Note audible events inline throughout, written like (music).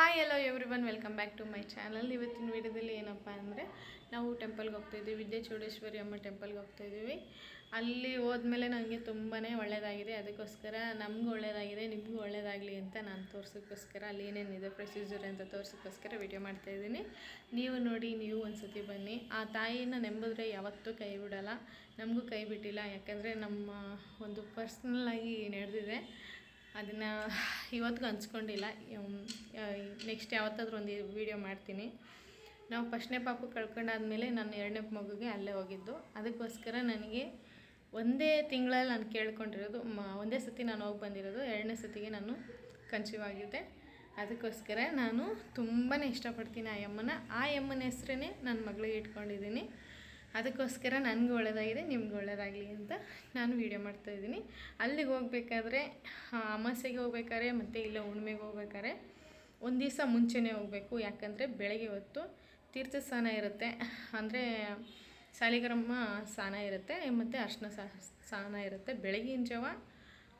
Hi hello everyone welcome back to my channel ಇವತ್ತಿನ ವಿಡಿಯೋದಲ್ಲಿ ಏನಪ್ಪ ಅಂದರೆ, ನಾವು ಟೆಂಪಲ್ಗೆ ಹೋಗ್ತಾಯಿದ್ದೀವಿ ವಿದ್ಯಾಚೌಡೇಶ್ವರಿ ಅಮ್ಮ ಟೆಂಪಲ್ಗೆ ಹೋಗ್ತಾಯಿದ್ದೀವಿ ಅಲ್ಲಿ ಹೋದ್ಮೇಲೆ ನನಗೆ ತುಂಬಾ ಒಳ್ಳೆಯದಾಗಿದೆ ಅದಕ್ಕೋಸ್ಕರ ನಮಗೂ ಒಳ್ಳೆಯದಾಗಿದೆ ನಿಮಗೂ ಒಳ್ಳೆಯದಾಗಲಿ ಅಂತ ನಾನು ತೋರ್ಸೋಕ್ಕೋಸ್ಕರ, ಅಲ್ಲಿ ಏನೇನಿದೆ ಪ್ರೊಸೀಜರ್ ಅಂತ ತೋರ್ಸೋಕ್ಕೋಸ್ಕರ ವಿಡಿಯೋ ಮಾಡ್ತಾಯಿದ್ದೀನಿ ನೀವು ನೋಡಿ, ನೀವು ಒಂದ್ಸತಿ ಬನ್ನಿ. ಆ ತಾಯಿನ ನೆಂಬಿದ್ರೆ ಯಾವತ್ತೂ ಕೈ ಬಿಡೋಲ್ಲ. ನಮಗೂ ಕೈ ಬಿಟ್ಟಿಲ್ಲ. ಯಾಕಂದರೆ ನಮ್ಮ ಒಂದು ಪರ್ಸ್ನಲ್ಲಾಗಿ ನಡೆದಿದೆ. ಅದನ್ನು ಇವತ್ತಿಗೂ ಹಂಚ್ಕೊಂಡಿಲ್ಲ. ನೆಕ್ಸ್ಟ್ ಯಾವತ್ತಾದ್ರೂ ಒಂದು ವೀಡಿಯೋ ಮಾಡ್ತೀನಿ. ನಾವು ಫಸ್ಟ್ನೇ ಪಾಪು ಕಳ್ಕೊಂಡಾದ್ಮೇಲೆ ನಾನು ಎರಡನೇ ಮಗುಗೆ ಅಲ್ಲೇ ಹೋಗಿದ್ದು. ಅದಕ್ಕೋಸ್ಕರ ನನಗೆ ಒಂದೇ ತಿಂಗಳಲ್ಲಿ ನಾನು ಕೇಳ್ಕೊಂಡಿರೋದು, ಮ, ಒಂದೇ ಸತಿ ನಾನು ಹೋಗಿ ಬಂದಿರೋದು, ಎರಡನೇ ಸತಿಗೆ ನಾನು ಕನ್ಸೀವ್ ಆಗಿದ್ದೆ ಅದಕ್ಕೋಸ್ಕರ ನಾನು ತುಂಬಾ ಇಷ್ಟಪಡ್ತೀನಿ ಆ ಯಮ್ಮನ ಆ ಯಮ್ಮನ ಹೆಸ್ರೇ ನನ್ನ ಮಗಳಿಗೆ ಇಟ್ಕೊಂಡಿದ್ದೀನಿ. ಅದಕ್ಕೋಸ್ಕರ ನನಗೂ ಒಳ್ಳೆಯದಾಗಿದೆ ನಿಮ್ಗೆ ಒಳ್ಳೆಯದಾಗಲಿ ಅಂತ ನಾನು ವೀಡಿಯೋ ಮಾಡ್ತಾಯಿದ್ದೀನಿ ಅಲ್ಲಿಗೆ ಹೋಗ್ಬೇಕಾದ್ರೆ ಅಮಾಸೆಗೆ ಹೋಗ್ಬೇಕಾದ್ರೆ ಮತ್ತು ಇಲ್ಲ ಹುಣ್ಮೆಗೆ ಹೋಗ್ಬೇಕಾದ್ರೆ ಒಂದು ದಿವಸ ಮುಂಚೆನೇ ಹೋಗಬೇಕು. ಯಾಕಂದರೆ ಬೆಳಗ್ಗೆ ಹೊತ್ತು ತೀರ್ಥ ಸ್ನಾನ ಇರುತ್ತೆ. ಅಂದರೆ ಸಾಲಿಗ್ರಾಮ ಸ್ನಾನ ಇರುತ್ತೆ, ಮತ್ತು ಅರ್ಶನ ಸ್ನಾನ ಇರುತ್ತೆ. ಬೆಳಗಿನ ಜಾವ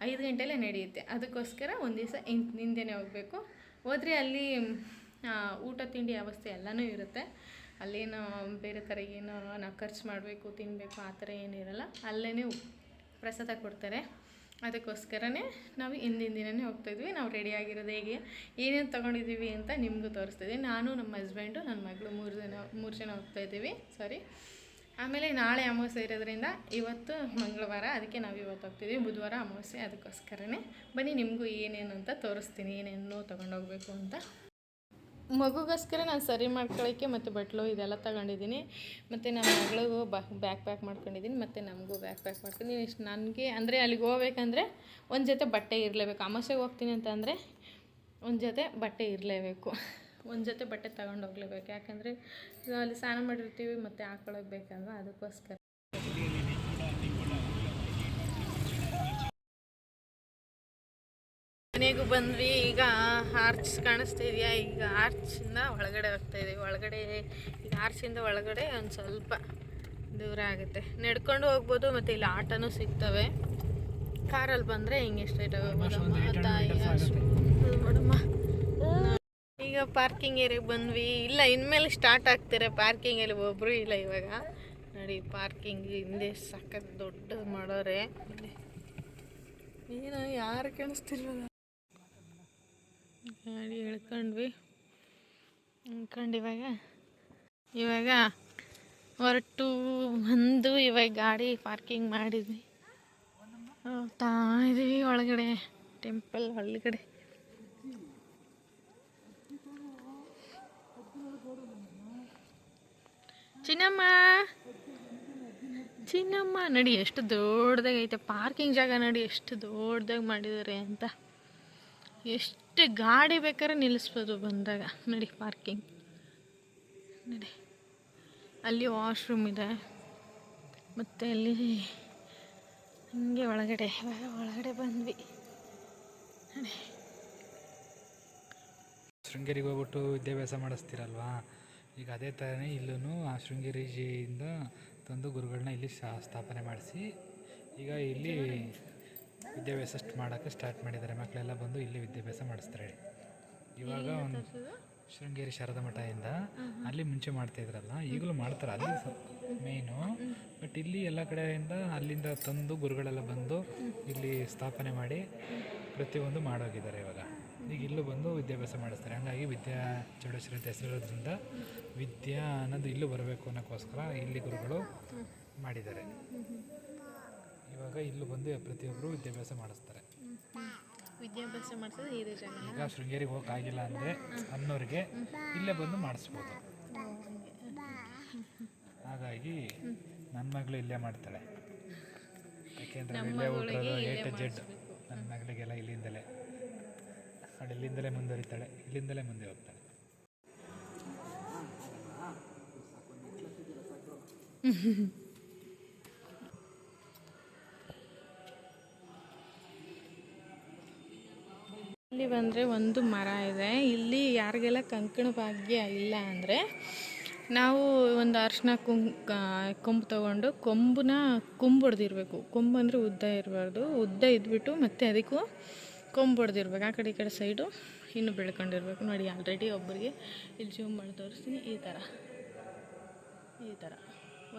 ಐದು ಗಂಟೆಲೇ ನಡೆಯುತ್ತೆ. ಅದಕ್ಕೋಸ್ಕರ ಒಂದು ದಿವಸ ಹಿಂದೆನೇ ಹೋಗಬೇಕು. ಹೋದರೆ ಅಲ್ಲಿ ಊಟ, ತಿಂಡಿ, ವ್ಯವಸ್ಥೆ ಎಲ್ಲನೂ ಇರುತ್ತೆ. ಅಲ್ಲೇನು ಬೇರೆ ಥರ ಏನು ನಾವು ಖರ್ಚು ಮಾಡಬೇಕು, ತಿನ್ನಬೇಕು, ಆ ಥರ ಏನಿರಲ್ಲ ಅಲ್ಲೇ ಪ್ರಸಾದ ಕೊಡ್ತಾರೆ. ಅದಕ್ಕೋಸ್ಕರನೇ ನಾವು ಹಿಂದಿನ ದಿನವೇ ಹೋಗ್ತಾಯಿದ್ವಿ ನಾವು ರೆಡಿ ಆಗಿರೋದು ಹೇಗೆ? ಏನೇನು ತೊಗೊಂಡಿದ್ದೀವಿ ಅಂತ ನಿಮಗೂ ತೋರಿಸ್ತಿದ್ವಿ ನಾನು ನಮ್ಮ ಹಸ್ಬೆಂಡು ನನ್ನ ಮಗಳು ಮೂರು ಜನ ಮೂರು ಜನ ಹೋಗ್ತಾಯಿದ್ದೀವಿ ಸಾರಿ ಆಮೇಲೆ ನಾಳೆ ಅಮಾವಾಸ್ಯೆ ಇರೋದ್ರಿಂದ ಇವತ್ತು ಮಂಗಳವಾರ, ಅದಕ್ಕೆ ನಾವು ಇವತ್ತು ಹೋಗ್ತಿದ್ದೀವಿ ಬುಧವಾರ ಅಮಾವಾಸ್ಯೆ, ಅದಕ್ಕೋಸ್ಕರನೇ. ಬನ್ನಿ, ನಿಮಗೂ ಏನೇನು ಅಂತ ತೋರಿಸ್ತೀನಿ. ಏನೇನು ತೊಗೊಂಡೋಗ್ಬೇಕು ಅಂತ. ಮಗುಗೋಸ್ಕರ ನಾನು ಸರಿ ಮಾಡ್ಕೊಳ್ಳೋಕ್ಕೆ ಮತ್ತು ಬಟ್ಲು ಇದೆಲ್ಲ ತಗೊಂಡಿದ್ದೀನಿ. ಮತ್ತು ನಮ್ಮ ಮಗಳಿಗೂ ಬ್ಯಾಕ್ ಪ್ಯಾಕ್ ಮಾಡ್ಕೊಂಡಿದ್ದೀನಿ. ಮತ್ತು ನಮಗೂ ಬ್ಯಾಕ್ ಪ್ಯಾಕ್ ಮಾಡ್ಕೊಂಡಿದ್ದೀನಿ ಇಷ್ಟು ನನಗೆ, ಅಂದರೆ ಅಲ್ಲಿಗೆ ಹೋಗ್ಬೇಕಂದ್ರೆ ಒಂದು ಜೊತೆ ಬಟ್ಟೆ ಇರಲೇಬೇಕು. ಅಮಾಸೆಗೆ ಹೋಗ್ತೀನಿ ಅಂತಂದರೆ ಒಂದು ಜೊತೆ ಬಟ್ಟೆ ಇರಲೇಬೇಕು. ಒಂದು ಜೊತೆ ಬಟ್ಟೆ ತಗೊಂಡು ಹೋಗ್ಲೇಬೇಕು. ಯಾಕಂದರೆ ಅಲ್ಲಿ ಸ್ನಾನ ಮಾಡಿರ್ತೀವಿ, ಮತ್ತು ಹಾಕೊಳ್ಳೋಕ್ಕೆ ಬೇಕಲ್ವ? ಅದಕ್ಕೋಸ್ಕರ. ಮನೆಗೂ ಬಂದ್ವಿ. ಈಗ ಆರ್ಚ್ ಕಾಣಿಸ್ತಾ ಇದೆಯಾ? ಈಗ ಆರ್ಚಿಂದ ಒಳಗಡೆ ಹೋಗ್ತಾ ಇದೆ ಒಳಗಡೆ ಈಗ ಆರ್ಚಿಂದ ಒಳಗಡೆ ಒಂದು ಸ್ವಲ್ಪ ದೂರ ಆಗುತ್ತೆ. ನಡ್ಕೊಂಡು ಹೋಗ್ಬೋದು ಮತ್ತು ಇಲ್ಲಿ ಆಟೋನೂ ಸಿಗ್ತವೆ. ಕಾರಲ್ಲಿ ಬಂದರೆ ಹಿಂಗೆ ಸ್ಟ್ರೈಟ್ ಹೋಗ್ಬೋದು? ಈಗ ಪಾರ್ಕಿಂಗ್ ಏರಿಯಾಗೆ ಬಂದ್ವಿ. ಇಲ್ಲ ಇನ್ಮೇಲೆ ಸ್ಟಾರ್ಟ್ ಆಗ್ತಾರೆ? ಪಾರ್ಕಿಂಗಲ್ಲಿ ಒಬ್ಬರು ಇಲ್ಲ ಇವಾಗ. ನೋಡಿ ಪಾರ್ಕಿಂಗ್ ಹಿಂದೆ ಸಖತ್ ದೊಡ್ಡದು ಮಾಡೋರೆ. ಏನು ಯಾರು ಕಾಣಿಸ್ತಿಲ್ವಲ್ಲ? ಗಾಡಿ ಎಳ್ಕೊಂಡ್ವಿ. ಅಂದ್ಕೊಂಡು ಇವಾಗ ಇವಾಗ ಹೊರಟು ಬಂದು ಇವಾಗ ಗಾಡಿ ಪಾರ್ಕಿಂಗ್ ಮಾಡಿದ್ವಿ. ಹೋಗ್ತಾ ಇದೀವಿ ಒಳಗಡೆ, ಟೆಂಪಲ್ ಒಳಗಡೆ. ಚಿನ್ನಮ್ಮ ಚಿನ್ನಮ್ಮ, ನಡಿ ಎಷ್ಟು ದೊಡ್ಡದಾಗೈತೆ. ಪಾರ್ಕಿಂಗ್ ಜಾಗ ನಡಿ ಎಷ್ಟು ದೊಡ್ಡದಾಗಿ ಮಾಡಿದ್ದಾರೆ ಅಂತ. ಎಷ್ಟು ಗಾಡಿ ಬೇಕಾದ್ರೆ ನಿಲ್ಲಿಸ್ಬೋದು ಬಂದಾಗ. ನಡಿ ಪಾರ್ಕಿಂಗ್ ನಡಿ. ಅಲ್ಲಿ ವಾಶ್ರೂಮ್ ಇದೆ. ಮತ್ತು ಅಲ್ಲಿ ಹಂಗೆ ಒಳಗಡೆ ಒಳಗಡೆ ಬಂದ್ವಿ. ನೋಡಿ. ಶೃಂಗೇರಿಗೆ ಹೋಗ್ಬಿಟ್ಟು ವಿದ್ಯಾಭ್ಯಾಸ ಮಾಡಿಸ್ತೀರಲ್ವಾ? ಈಗ ಅದೇ ಥರನೇ ಇಲ್ಲೂ ಆ ಶೃಂಗೇರಿಜಿಯಿಂದ ತಂದು ಗುರುಗಳನ್ನ ಇಲ್ಲಿ ಸ್ಥಾಪನೆ ಮಾಡಿಸಿ ಈಗ ಇಲ್ಲಿ ವಿದ್ಯಾಭ್ಯಾಸ ಅಷ್ಟು ಮಾಡೋಕ್ಕೆ ಸ್ಟಾರ್ಟ್ ಮಾಡಿದ್ದಾರೆ. ಮಕ್ಕಳೆಲ್ಲ ಬಂದು ಇಲ್ಲಿ ವಿದ್ಯಾಭ್ಯಾಸ ಮಾಡಿಸ್ತಾರೆ ಇವಾಗ ಒಂದು ಶೃಂಗೇರಿ ಶಾರದಾ ಮಠದಿಂದ ಅಲ್ಲಿ ಮುಂಚೆ ಮಾಡ್ತಾ ಇದ್ರಲ್ಲ ಈಗಲೂ ಮಾಡ್ತಾರೆ. ಅಲ್ಲಿ ಮೇಯ್ನು ಬಟ್ ಇಲ್ಲಿ ಎಲ್ಲ ಕಡೆಯಿಂದ ಅಲ್ಲಿಂದ ತಂದು ಗುರುಗಳೆಲ್ಲ ಬಂದು ಇಲ್ಲಿ ಸ್ಥಾಪನೆ ಮಾಡಿ ಪ್ರತಿಯೊಂದು ಮಾಡೋಗಿದ್ದಾರೆ ಇವಾಗ. ಈಗ ಇಲ್ಲೂ ಬಂದು ವಿದ್ಯಾಭ್ಯಾಸ ಮಾಡಿಸ್ತಾರೆ. ಹಂಗಾಗಿ ವಿದ್ಯಾ ಚೌಡೇಶ್ವರಿ ಅಂತ ಹೆಸರಿರೋದ್ರಿಂದ ವಿದ್ಯಾ ಅನ್ನೋದು ಇಲ್ಲೂ ಬರಬೇಕು ಅನ್ನೋಕ್ಕೋಸ್ಕರ ಇಲ್ಲಿ ಗುರುಗಳು ಮಾಡಿದ್ದಾರೆ. ಇವಾಗ ಇಲ್ಲೂ ಬಂದು ಪ್ರತಿಯೊಬ್ಬರು ವಿದ್ಯಾಭ್ಯಾಸ ಮಾಡಿಸ್ತಾರೆ. ವಿದ್ಯಾಭ್ಯಾಸ ಮಾಡಿಸೋದು ಈಗ ಶೃಂಗೇರಿಗೆ ಹೋಗಕ್ಕಾಗಿಲ್ಲ ಅಂದರೆ ಅನ್ನೋರಿಗೆ ಇಲ್ಲೇ ಬಂದು ಮಾಡಿಸ್ಬೋದು. ಹಾಗಾಗಿ ನನ್ನ ಮಗಳು ಇಲ್ಲೇ ಮಾಡ್ತಾಳೆ. ಯಾಕೆಂದರೆ ಇಲ್ಲೇ ಹುಟ್ಟಿರೋದು ಎ ಟು ಜೆಡ್ ನನ್ನ ಮಗಳಿಗೆಲ್ಲ ಇಲ್ಲಿಂದಲೇ. ಅವಳು ಇಲ್ಲಿಂದಲೇ ಮುಂದುವರಿತಾಳೆ ಇಲ್ಲಿಂದಲೇ ಮುಂದೆ ಹೋಗ್ತಾಳೆ. (laughs) ಇಲ್ಲಿ ಬಂದರೆ ಒಂದು ಮರ ಇದೆ. ಇಲ್ಲಿ ಯಾರಿಗೆಲ್ಲ ಕಂಕಣ ಭಾಗ್ಯ ಇಲ್ಲ ಅಂದರೆ ನಾವು ಒಂದು ಅರ್ಶಿನ ಕುಂ ಕೊಂಬು ತೊಗೊಂಡು ಕೊಂಬನ್ನ ಕೊಂಬು ಕೊಂಬು ಅಂದರೆ ಉದ್ದ ಇರಬಾರ್ದು. ಉದ್ದ ಇದ್ಬಿಟ್ಟು ಮತ್ತೆ ಅದಕ್ಕೂ ಕೊಂಬು ಹೊಡೆದಿರ್ಬೇಕು. ಆ ಕಡೆ ಈ ಕಡೆ ಸೈಡು ಇನ್ನೂ ಬೆಳ್ಕೊಂಡಿರ್ಬೇಕು. ನೋಡಿ ಆಲ್ರೆಡಿ ಒಬ್ಬರಿಗೆ ಇಲ್ಲಿ ಜೂಮ್ ಮಾಡಿ ತೋರಿಸ್ತೀನಿ. ಈ ಥರ ಈ ಥರ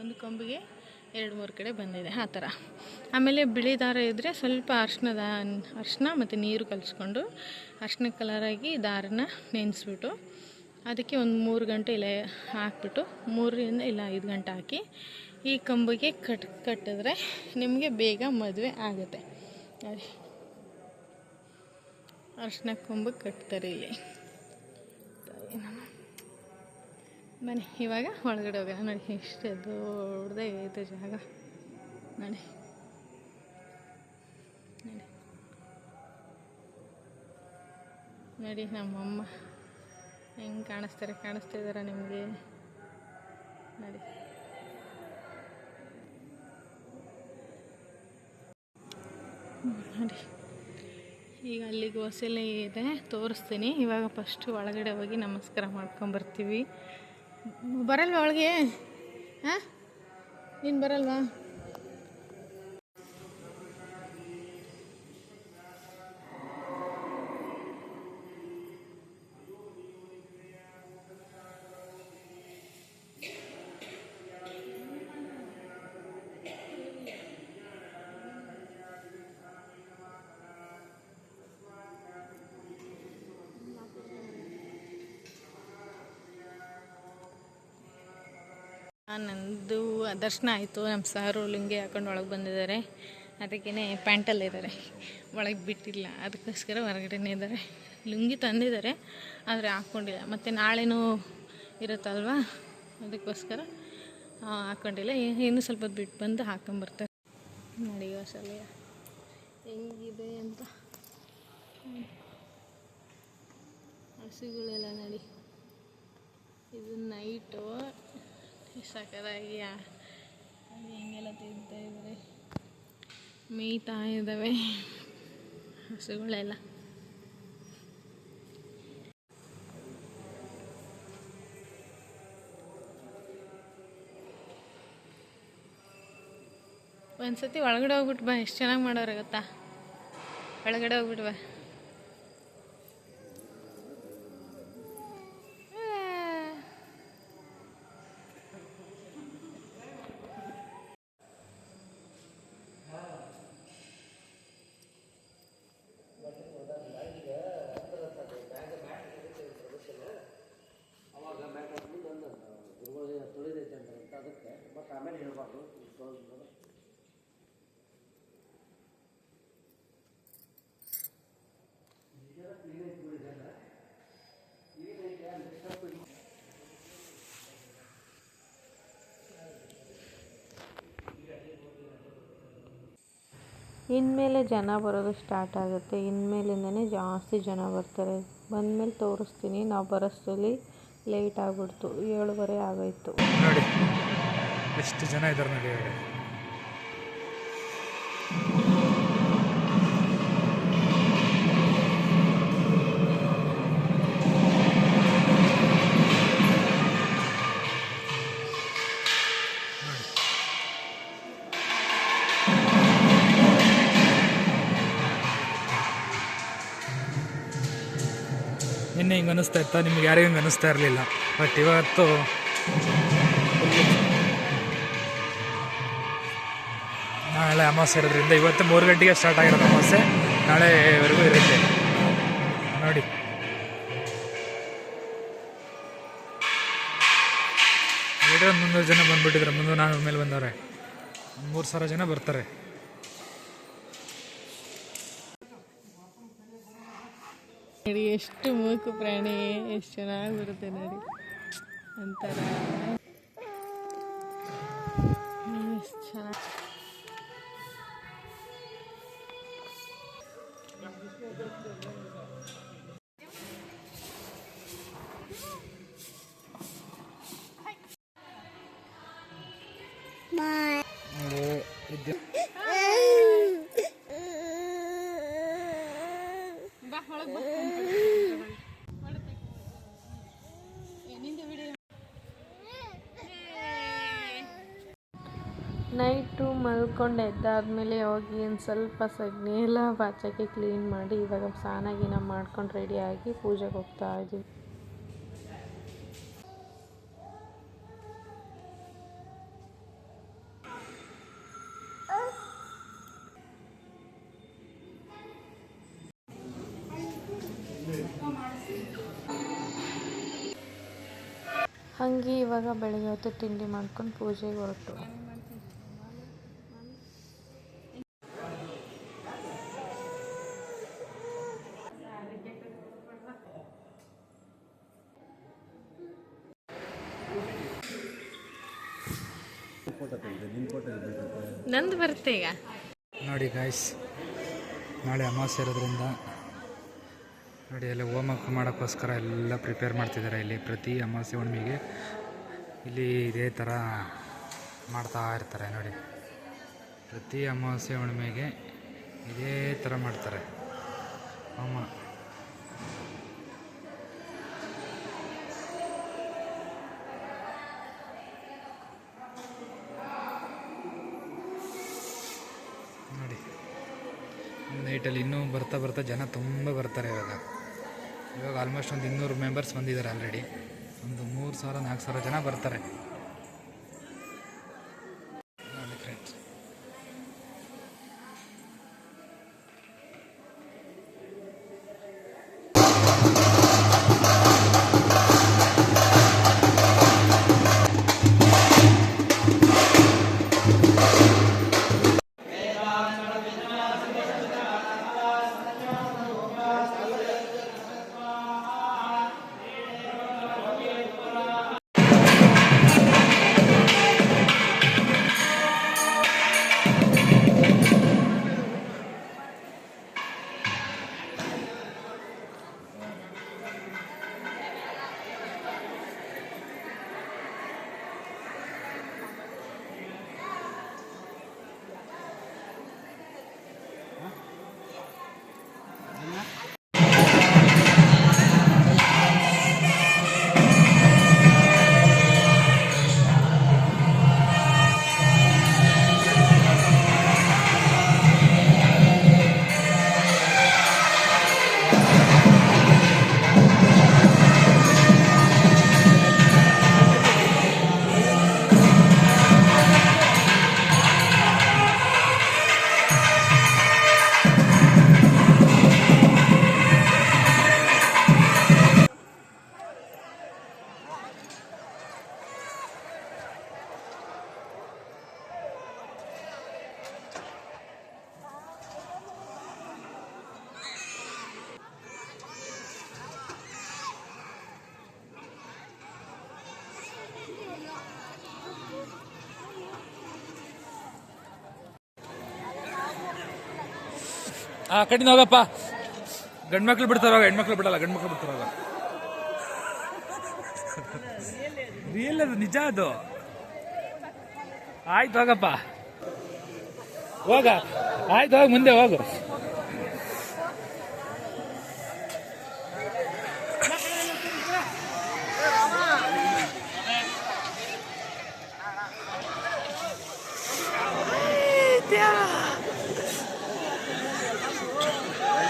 ಒಂದು ಕೊಂಬಿಗೆ ಎರಡು ಮೂರು ಕಡೆ ಬಂದಿದೆ, ಆ ಥರ. ಆಮೇಲೆ ಬಿಳಿ ದಾರ ಇದ್ದರೆ ಸ್ವಲ್ಪ ಅರ್ಶಿನದ ಅರ್ಶಿನ ಮತ್ತು ನೀರು ಕಲಿಸ್ಕೊಂಡು ಅರ್ಶಿನ ಕಲರಾಗಿ ದಾರನ ನೆನೆಸ್ಬಿಟ್ಟು ಅದಕ್ಕೆ ಒಂದು ಮೂರು ಗಂಟೆ ಇಲ್ಲ ಹಾಕ್ಬಿಟ್ಟು ಮೂರರಿಂದ ಇಲ್ಲ ಐದು ಗಂಟೆ ಹಾಕಿ ಈ ಕಂಬಿಗೆ ಕಟ್, ಕಟ್ಟಿದ್ರೆ ನಿಮಗೆ ಬೇಗ ಮದುವೆ ಆಗುತ್ತೆ. ಅರ್ಶಿನ ಕೊಂಬು ಕಟ್ತಾರೆ ಇಲ್ಲಿ. ಬನ್ನಿ ಇವಾಗ ಒಳಗಡೆ ಹೋಗೋಣ ನೋಡಿ ಎಷ್ಟು ದೊಡ್ಡದೇ ಐತೆ ಜಾಗ. ನೋಡಿ. ನೋಡಿ. ನೋಡಿ, ನಮ್ಮಮ್ಮ. ಹೆಂಗೆ ಕಾಣಿಸ್ತಾರೆ, ಕಾಣಿಸ್ತಾ ಇದ್ದಾರಾ ನಿಮಗೆ? ನೋಡಿ. ನೋಡಿ. ಈಗ ಅಲ್ಲಿಗೆ ಹೊಸಲೇ ಇದೆ, ತೋರಿಸ್ತೀನಿ. ಇವಾಗ ಫಸ್ಟು ಒಳಗಡೆ ಹೋಗಿ ನಮಸ್ಕಾರ ಮಾಡ್ಕೊಂಬರ್ತೀವಿ ಬರಲ್ವಾ ಅವಳಿಗೆ? ಹಾಂ? ನೀನು ಬರಲ್ವಾ? ನಂದು ದರ್ಶನ ಆಯಿತು. ನಮ್ಮ ಸಾರು ಲುಂಗಿ ಹಾಕೊಂಡು ಒಳಗೆ ಬಂದಿದ್ದಾರೆ. ಅದಕ್ಕೇ ಪ್ಯಾಂಟಲ್ಲಿದ್ದಾರೆ ಒಳಗೆ ಬಿಟ್ಟಿಲ್ಲ. ಅದಕ್ಕೋಸ್ಕರ ಹೊರಗಡೆನೇ ಇದ್ದಾರೆ. ಲುಂಗಿ ತಂದಿದ್ದಾರೆ, ಆದರೆ ಹಾಕ್ಕೊಂಡಿಲ್ಲ. ಮತ್ತು ನಾಳೆನೂ ಇರುತ್ತಲ್ವಾ? ಅದಕ್ಕೋಸ್ಕರ ಹಾಕ್ಕೊಂಡಿಲ್ಲ. ಇನ್ನೂ ಸ್ವಲ್ಪ ಬಿಟ್ಟು ಬಂದು ಹಾಕೊಂಬರ್ತಾರೆ ನೋಡಿ ಸಲ ಹೆಂಗಿದೆ ಅಂತ. ಹಸುಗಳೆಲ್ಲ ನೋಡಿ. ಇದು ನೈಟು. ಸಕ್ಕದಾಗಿ ಹಿಂಗೆಲ್ಲ ತಿಂತಾ ಇದ್ರೆ ಮೇಯ್ತಾ ಇದ್ದಾವೆ ಹಸುಗಳೆಲ್ಲ. ಒಂದ್ಸತಿ ಒಳಗಡೆ ಹೋಗ್ಬಿಟ್ಟು ಬಾ ಎಷ್ಟು ಚೆನ್ನಾಗಿ ಮಾಡೋರು ಗೊತ್ತಾ? ಒಳಗಡೆ ಹೋಗ್ಬಿಟ್ಟು ಬಾ. ಇನ್ಮೇಲೆ ಜನ ಬರೋದು ಸ್ಟಾರ್ಟ್ ಆಗುತ್ತೆ. ಇನ್ಮೇಲಿಂದಲೇ ಜಾಸ್ತಿ ಜನ ಬರ್ತಾರೆ. ಬಂದಮೇಲೆ ತೋರಿಸ್ತೀನಿ. ನಾವು ಬರೋಷ್ಟರಲ್ಲಿ ಲೇಟ್ ಆಗ್ಬಿಡ್ತು. ಏಳುವರೆ ಆಗೋಯ್ತು ನೋಡಿ, ಎಷ್ಟು ಜನ ಇದ್ದಾರೆ ನೋಡಿ. ನಿನ್ನೆ ಹಿಂಗೆ ಅನ್ನಿಸ್ತಾ ಇತ್ತು? ನಿಮ್ಗೆ ಯಾರಿಗೂ ಹಿಂಗೆ ಅನ್ನಿಸ್ತಾ ಇರಲಿಲ್ಲ. ಬಟ್ ಇವತ್ತು ನಾಳೆ ಅಮಾಸ್ಯೆ ಇರೋದ್ರಿಂದ ಇವತ್ತು ಮೂರು ಗಂಟೆಗೆ ಸ್ಟಾರ್ಟ್ ಆಗಿರೋದು ಅಮಾಸೆ. ನಾಳೆವರೆಗೂ ಇರುತ್ತೆ. ನೋಡಿ. ಮುನ್ನೂರು ಜನ ಬಂದ್ಬಿಟ್ಟಿದ್ರೆ. ಮುಂದೆ ನಾನು, ಮೇಲೆ ಬಂದವ್ರೆ. ಮೂರು ಸಾವಿರ ಜನ ಬರ್ತಾರೆ. ನೋಡಿ ಎಷ್ಟು ಮೂಕು ಪ್ರಾಣಿ ಎಷ್ಟು ಚೆನ್ನಾಗಿ ಬರುತ್ತೆ ನೋಡಿ. ಅಂತಾರೆ ಎಷ್ಟು ಚೆನ್ನಾಗಿ ಮಲ್ಕೊಂಡು ಎದ್ದಾದಮೇಲೆ ಹೋಗಿ ಒಂದು ಸ್ವಲ್ಪ ಸಗಣಿ ಎಲ್ಲ ಬಾಚಕ್ಕೆ ಕ್ಲೀನ್ ಮಾಡಿ ಇವಾಗ ಸ್ನಾನ ಗೀನ ಮಾಡ್ಕೊಂಡು ರೆಡಿಯಾಗಿ ಪೂಜೆಗೆ ಹೋಗ್ತಾ ಇದ್ದೀವಿ. ಹಂಗೆ ಇವಾಗ ಬೆಳಗ್ಗೆ ಹೊತ್ತು ತಿಂಡಿ ಮಾಡ್ಕೊಂಡು ಪೂಜೆಗೆ ಹೊರಟು. ನಂದು ಬರುತ್ತೆ ಈಗ. ನೋಡಿ ಗಾಯ್ಸ್ ನಾಳೆ ಅಮಾವಾಸ್ಯೆ ಇರೋದ್ರಿಂದ ನೋಡಿ ಎಲ್ಲ ಹೋಮಕ್ಕೆ ಮಾಡೋಕ್ಕೋಸ್ಕರ ಎಲ್ಲ ಪ್ರಿಪೇರ್ ಮಾಡ್ತಿದ್ದಾರೆ ಇಲ್ಲಿ. ಪ್ರತಿ ಅಮಾವಾಸ್ಯೆ ಹುಣ್ಣಿಮೆಗೆ ಇಲ್ಲಿ ಇದೇ ಥರ ಮಾಡ್ತಾ ಇರ್ತಾರೆ ನೋಡಿ. ಪ್ರತಿ ಅಮಾವಾಸ್ಯೆ ಹುಣ್ಣಿಮೆಗೆ ಇದೇ ಥರ ಮಾಡ್ತಾರೆ. ಹೋಮ ನೋಡಿ ನೈಟಲ್ಲಿ ಇನ್ನೂ ಬರ್ತಾ ಬರ್ತಾ ಜನ ತುಂಬ ಬರ್ತಾರೆ ಇವಾಗ. ಇವಾಗ ಆಲ್ಮೋಸ್ಟ್ ಒಂದು ಇನ್ನೂರು ಮೆಂಬರ್ಸ್ ಬಂದಿದ್ದಾರೆ ಆಲ್ರೆಡಿ ಒಂದು ಮೂರು ಸಾವಿರ, ನಾಲ್ಕು ಸಾವಿರ ಜನ ಬರ್ತಾರೆ. ಆ ಕಡಿನ ಹೋಗಪ್ಪ. ಗಂಡು ಮಕ್ಳು ಬಿಡ್ತಾರ ಹೆಣ್ಮಕ್ಳು ಬಿಡಲ್ಲ, ಗಂಡು ಮಕ್ಳು ಬಿಡ್ತಾರ ರಿಯಲ್ ಅದು, ನಿಜ ಅದು. ಆಯ್ತು ಹೋಗಪ್ಪ. ಹೋಗ, ಆಯ್ತು ಹೋಗ, ಮುಂದೆ ಹೋಗು.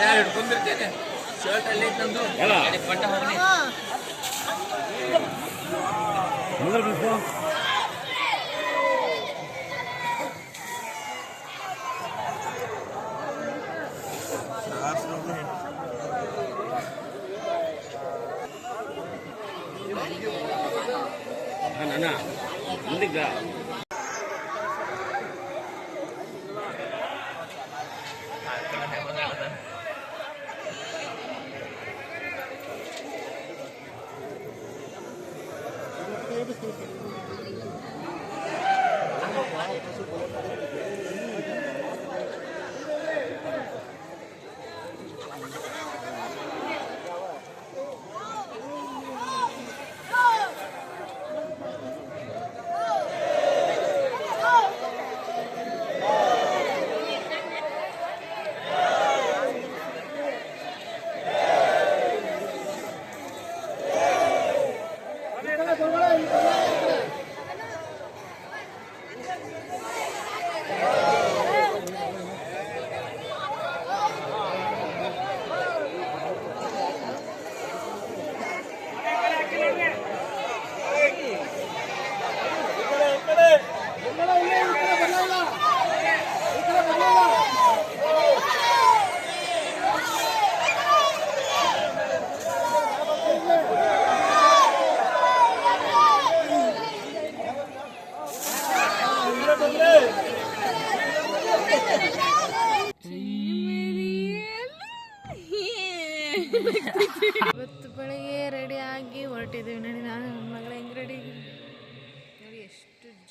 ನಾನು ಹಿಡ್ಕೊಂಡಿರ್ತೇನೆ ಶರ್ಟ್ ಅಲ್ಲೇ ತಂದು ಪಟ್ಟ ಹೋಗಿ ನಾನು ಮುಂದಿಗ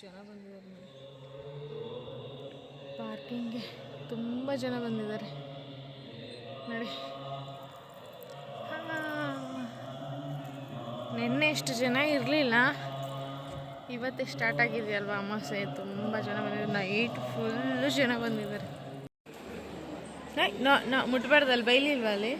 ಜನ ಬಂದಿದ್ದಾರೆ. ಪಾರ್ಕಿಂಗ್ಗೆ ತುಂಬ ಜನ ಬಂದಿದ್ದಾರೆ. ನೋಡಿ. ನಿನ್ನೆ ಎಷ್ಟು ಜನ ಇರಲಿಲ್ಲ. ಇವತ್ತೇ ಸ್ಟಾರ್ಟ್ ಆಗಿದೆಯಲ್ವ ಅಮಾಸೆ ತುಂಬ ಜನ ಬಂದಿದ್ದಾರೆ. ನೈಟ್ ಫುಲ್ಲು ಜನ ಬಂದಿದ್ದಾರೆ. ನೋ ನೋ ಮುಟ್ಬಾರ್ದಲ್ಲ ಬೈಲಿಲ್ವಾ ಅಲ್ಲಿ?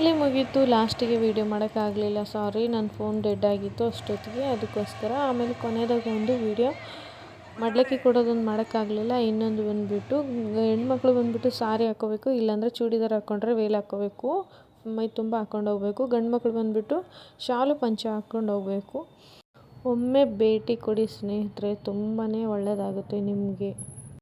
ಫೈನಲಿ ಮುಗೀತು. ಲಾಸ್ಟಿಗೆ ವೀಡಿಯೋ ಮಾಡೋಕ್ಕಾಗಲಿಲ್ಲ. ಸಾರಿ ನನ್ನ ಫೋನ್ ಡೆಡ್ ಆಗಿತ್ತು ಅಷ್ಟೊತ್ತಿಗೆ. ಅದಕ್ಕೋಸ್ಕರ ಆಮೇಲೆ ಕೊನೆಯದಾಗ ಒಂದು ವೀಡಿಯೋ ಮಡ್ಲಕ್ಕಿ ಕೊಡೋದೊಂದು ಮಾಡೋಕ್ಕಾಗಲಿಲ್ಲ. ಇನ್ನೊಂದು ಬಂದುಬಿಟ್ಟು, ಹೆಣ್ಮಕ್ಳು ಬಂದುಬಿಟ್ಟು ಸಾರಿ ಹಾಕ್ಕೋಬೇಕು ಇಲ್ಲಾಂದರೆ ಚೂಡಿದಾರ್ ಹಾಕ್ಕೊಂಡ್ರೆ ವೇಲ್ ಹಾಕ್ಕೋಬೇಕು ಮೈ ತುಂಬ ಹಾಕ್ಕೊಂಡು ಹೋಗಬೇಕು. ಗಂಡು ಮಕ್ಕಳು ಬಂದುಬಿಟ್ಟು ಶಾಲು ಪಂಚೆ ಹಾಕ್ಕೊಂಡು ಹೋಗಬೇಕು. ಒಮ್ಮೆ ಭೇಟಿ ಕೊಡಿ ಸ್ನೇಹಿತರೆ ತುಂಬಾ ಒಳ್ಳೆಯದಾಗುತ್ತೆ ನಿಮಗೆ.